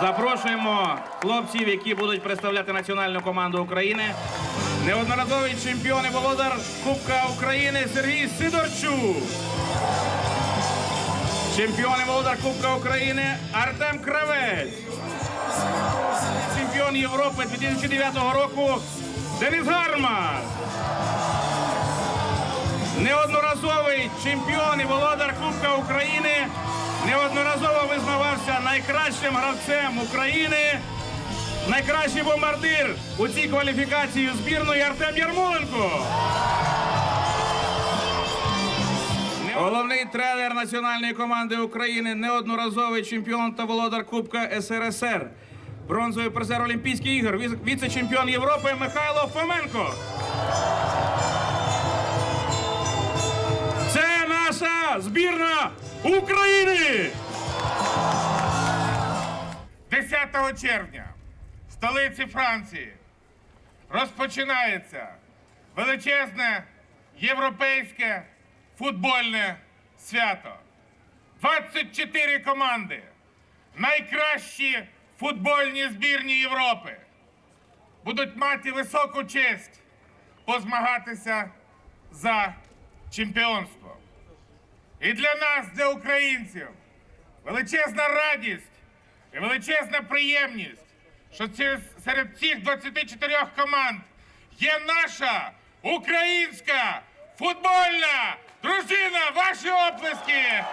Запрошуємо хлопців, які будуть представляти національну команду України. Неодноразовий чемпіон і володар Кубка України Сергій Сидорчук. Чемпіон і володар Кубка України Артем Кравець. Чемпіон Європи 2009 року Денис Гармаш. Неодноразовий чемпіон і володар Кубка України. Неодноразово найкращим гравцем України. Найкращий бомбардир у цій кваліфікації збірної Артем Ярмоленко. Головний тренер національної команди України, неодноразовий чемпіон та володар Кубка СРСР. Бронзовий призер Олімпійських ігор, віце- віце-чемпіон Європи Михайло Фоменко. Це наша збірна України! 10 червня в столиці Франції розпочинається величезне європейське футбольне свято. 24 команди, найкращі футбольні збірні Європи, будуть мати високу честь позмагатися за чемпіонство. І для нас, для українців, величезна радість і величезна приємність, що серед цих 24 команд є наша українська футбольна дружина. Ваші оплески!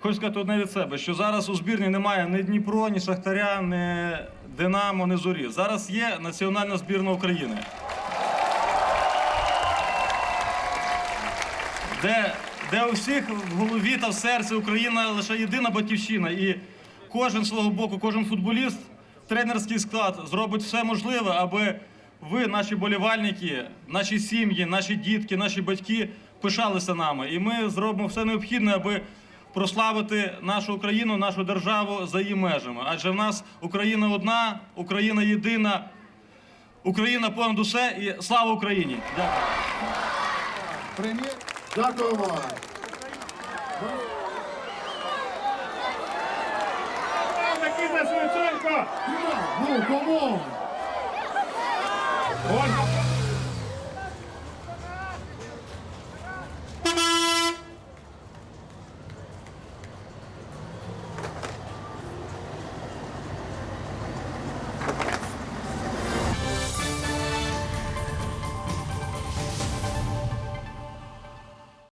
Хочу сказати одне від себе, що зараз у збірні немає ні Дніпро, ні Шахтаря, ні Динамо, ні Зорі. Зараз є національна збірна України. Де, де у всіх в голові та в серці Україна лише єдина батьківщина. І кожен свого боку, кожен футболіст, тренерський склад зробить все можливе, аби ви, наші болівальники, наші сім'ї, наші дітки, наші батьки пишалися нами. І ми зробимо все необхідне, аби прославити нашу Україну, нашу державу за її межами. Адже в нас Україна одна, Україна єдина, Україна понад усе і слава Україні! Дякую. Привіт. Дякуємо. Микита Шевченко! Ну, кому? Ольга